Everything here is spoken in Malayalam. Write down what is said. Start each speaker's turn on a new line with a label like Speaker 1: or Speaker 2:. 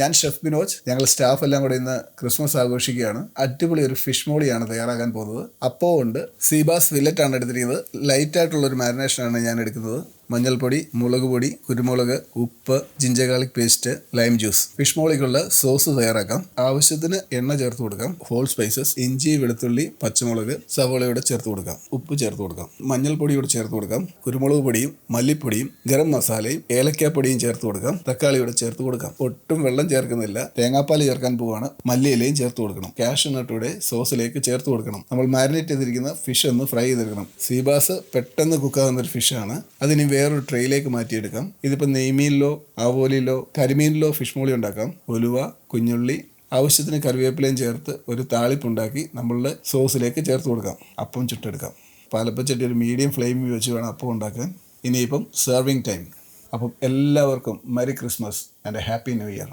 Speaker 1: ഞാൻ ഷെഫ് ബിനോജ്. ഞങ്ങൾ സ്റ്റാഫ് എല്ലാം കൂടെ ഇന്ന് ക്രിസ്മസ് ആഘോഷിക്കുകയാണ്. അടിപൊളി ഒരു ഫിഷ് മോളിയാണ് തയ്യാറാക്കാൻ പോകുന്നത്. അപ്പോൾ ഉണ്ട് സീബാസ് വില്ലറ്റ് ആണ് എടുത്തിരിക്കുന്നത്. ലൈറ്റ് ആയിട്ടുള്ള ഒരു മാരിനേഷനാണ് ഞാൻ എടുക്കുന്നത്. മഞ്ഞൾപ്പൊടി മുളക് പൊടി കുരുമുളക് ഉപ്പ് ginger garlic paste lime juice fish മോളിക്കുള്ള sauce തയ്യാറാക്കാം. ആവശ്യത്തിന് എണ്ണ ചേർത്ത് കൊടുക്കാം. ഹോൾ സ്പൈസസ് ഇഞ്ചി വെളുത്തുള്ളി പച്ചമുളക് സവോളയോടെ ചേർത്ത് കൊടുക്കാം. ഉപ്പ് ചേർത്ത് കൊടുക്കാം. മഞ്ഞൾപ്പൊടിയോട് ചേർത്ത് കൊടുക്കാം. കുരുമുളക് പൊടിയും മല്ലിപ്പൊടിയും ഗരം മസാലയും ഏലക്കാപ്പൊടിയും ചേർത്ത് കൊടുക്കാം. തക്കാളിയോടെ ചേർത്ത് കൊടുക്കാം. ഒട്ടും വെള്ളം ചേർക്കുന്നില്ല. തേങ്ങാപ്പാൽ ചേർക്കാൻ പോവാണ്. മല്ലിയിലയും ചേർത്ത് കൊടുക്കണം. കാഷ്യൂ നട്ടൂടെ സോസിലേക്ക് ചേർത്ത് കൊടുക്കണം. നമ്മൾ മാരിനേറ്റ് ചെയ്തിരിക്കുന്ന ഫിഷ് ഒന്ന് ഫ്രൈ ചെയ്തെടുക്കണം. സീബാസ് പെട്ടെന്ന് കുക്കാകുന്ന ഒരു ഫിഷാണ് അതിനി വേറൊരു ട്രെയിലേക്ക് മാറ്റിയെടുക്കാം. ഇതിപ്പോൾ നെയ്മീനിലോ ആവോലിയിലോ കരിമീനിലോ ഫിഷ് മോളി ഉണ്ടാക്കാം. ഒലുവ കുഞ്ഞുള്ളി ആവശ്യത്തിന് കറിവേപ്പിലയും ചേർത്ത് ഒരു താളിപ്പുണ്ടാക്കി നമ്മളുടെ സോസിലേക്ക് ചേർത്ത് കൊടുക്കാം. അപ്പം ചുട്ടെടുക്കാം. പാലപ്പച്ചട്ടി ഒരു മീഡിയം ഫ്ലെയിമിൽ വെച്ച് വേണം അപ്പം ഉണ്ടാക്കാൻ. ഇനിയിപ്പം സെർവിങ് ടൈം അപ്പം എല്ലാവർക്കും merry Christmas and happy new year